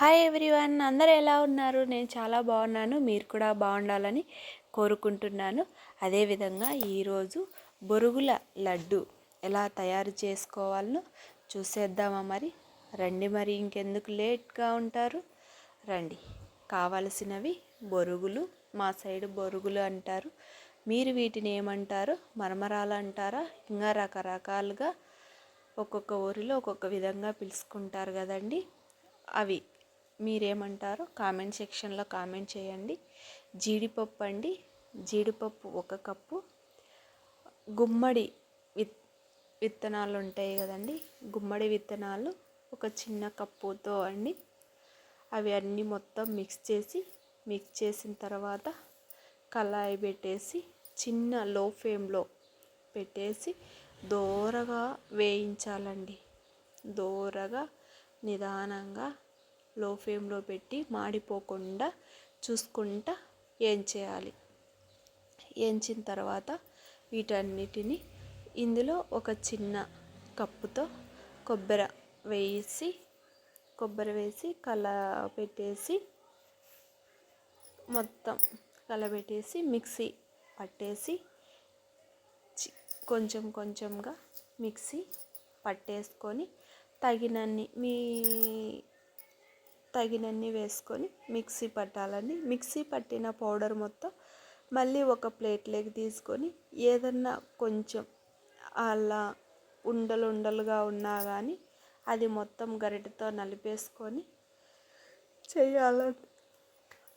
Hi everyone అందరూ ఎలా ఉన్నారు? నేను చాలా బాగున్నాను మీరు కూడా బాగుండాలని కోరుకుంటున్నాను. అదేవిధంగా ఈరోజు బొరుగుల లడ్డు ఎలా తయారు చేసుకోవాలనో చూసేద్దామా మరి. రండి మరి ఇంకెందుకు లేట్గా ఉంటారు? రండి కావలసినవి బొరుగులు మా సైడ్ బొరుగులు అంటారు. మీరు వీటిని ఏమంటారు మరమరాలు అంటారా? ఇంకా రకరకాలుగా ఒక్కొక్క ఊరిలో ఒక్కొక్క విధంగా పిలుచుకుంటారు కదండి. అవి మీరేమంటారో కామెంట్ సెక్షన్లో కామెంట్ చేయండి. జీడిపప్పు అండి. జీడిపప్పు ఒక కప్పు. గుమ్మడి విత్ విత్తనాలు ఉంటాయి కదండి. గుమ్మడి విత్తనాలు ఒక చిన్న కప్పుతో అండి. అవి అన్నీ మొత్తం మిక్స్ చేసి మిక్స్ చేసిన తర్వాత కళాయి పెట్టేసి చిన్న లో ఫ్లేమ్లో పెట్టేసి దోరగా వేయించాలండి. దోరగా నిదానంగా లో ఫ్లేమ్లో పెట్టి మాడిపోకుండా చూసుకుంటా ఏం చేయాలి ఏంచిన తర్వాత వీటన్నిటిని ఇందులో ఒక చిన్న కప్పుతో కొబ్బరి వేసి కొబ్బరి వేసి కల పెట్టేసి మొత్తం కలబెట్టేసి మిక్సీ పట్టేసి కొంచెం కొంచెంగా మిక్సీ పట్టేసుకొని తగినన్ని మీ తగినన్ని వేసుకొని మిక్సీ పట్టాలండి. మిక్సీ పట్టిన పౌడర్ మొత్తం మళ్ళీ ఒక ప్లేట్లోకి తీసుకొని ఏదన్నా కొంచెం అలా ఉండలు ఉండలుగా ఉన్నా కానీ అది మొత్తం గరిటతో నలిపేసుకొని చేయాలండి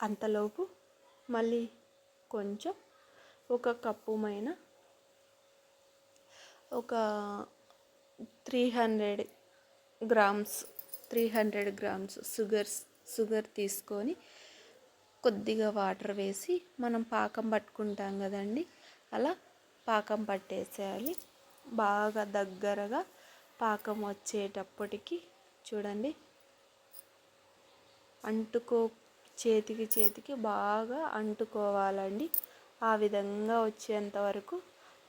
అంతలోపు మళ్ళీ కొంచెం ఒక కప్పుమైన ఒక three hundred grams three hundred grams sugars sugar తీసుకొని కొద్దిగా వాటర్ వేసి మనం పాకం పట్టుకుంటాం కదండి. అలా పాకం పట్టేసేయాలి. బాగా దగ్గరగా పాకం వచ్చేటప్పటికి చూడండి. అంటుకో చేతికి చేతికి బాగా అంటుకోవాలండి. ఆ విధంగా వచ్చేంత వరకు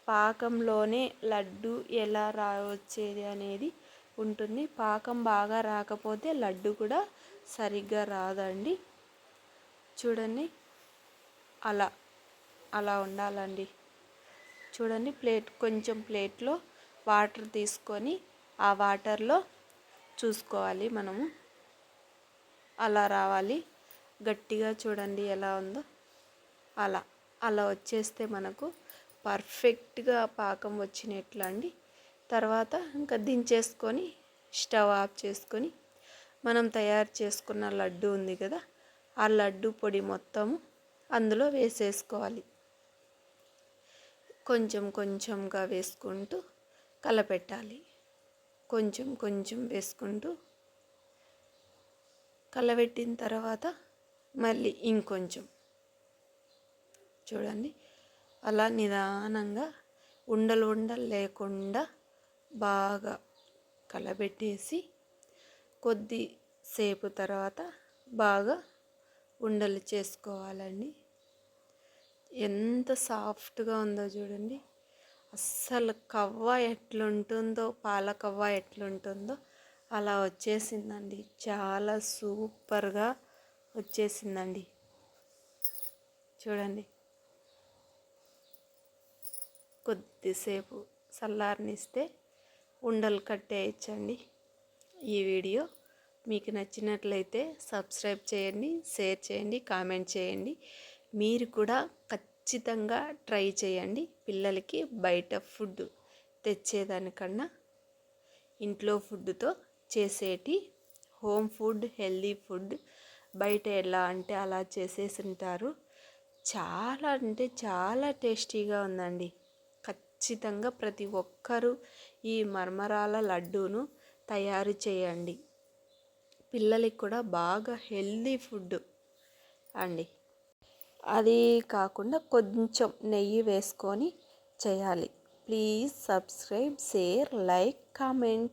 పాకంలోనే లడ్డు ఎలా రా వచ్చేది అనేది ఉంటుంది. పాకం బాగా రాకపోతే లడ్డు కూడా సరిగ్గా రాదండి. చూడండి. అలా అలా ఉండాలండి. చూడండి ప్లేట్ కొంచెం ప్లేట్లో వాటర్ తీసుకొని ఆ వాటర్లో చూసుకోవాలి మనము. అలా రావాలి. గట్టిగా చూడండి ఎలా ఉందో. అలా అలా వచ్చేస్తే మనకు పర్ఫెక్ట్గా పాకం వచ్చినట్లు అండి తర్వాత ఇంకా దించేసుకొని స్టవ్ ఆఫ్ చేసుకొని మనం తయారు చేసుకున్న లడ్డు ఉంది కదా ఆ లడ్డు పొడి మొత్తము అందులో వేసేసుకోవాలి. కొంచెం కొంచెంగా వేసుకుంటూ కలపెట్టాలి. కొంచెం కొంచెం వేసుకుంటూ కలపెట్టిన తర్వాత మళ్ళీ ఇంకొంచెం. చూడండి అలా నిదానంగా ఉండలు ఉండలు లేకుండా బాగా కలబెట్టేసి కొద్దిసేపు తర్వాత బాగా ఉండలు చేసుకోవాలండి. ఎంత సాఫ్ట్గా ఉందో చూడండి. అస్సలు కవ్వ ఎట్లుంటుందో పాల కవ్వ ఎట్లుంటుందో అలా వచ్చేసిందండి. చాలా సూపర్గా వచ్చేసిందండి. చూడండి. కొద్దిసేపు చల్లారనిస్తే ఉండలు కట్టేయచ్చండి. ఈ వీడియో మీకు నచ్చినట్లయితే సబ్స్క్రైబ్ చేయండి షేర్ చేయండి కామెంట్ చేయండి. మీరు కూడా ఖచ్చితంగా ట్రై చేయండి. పిల్లలకి బయట ఫుడ్ తెచ్చేదానికన్నా ఇంట్లో ఫుడ్తో చేసేటి హోమ్ ఫుడ్ హెల్దీ ఫుడ్ బయట ఎలా అంటే అలా చేసేసి ఉంటారు. చాలా అంటే చాలా టేస్టీగా ఉందండి. ఖచ్చితంగా ప్రతి ఒక్కరూ ఈ మర్మరాల లడ్డూను తయారు చేయండి. పిల్లలకి కూడా బాగా హెల్దీ ఫుడ్ అండి. అది కాకుండా కొంచెం నెయ్యి వేసుకొని చేయాలి. Please subscribe share like comment.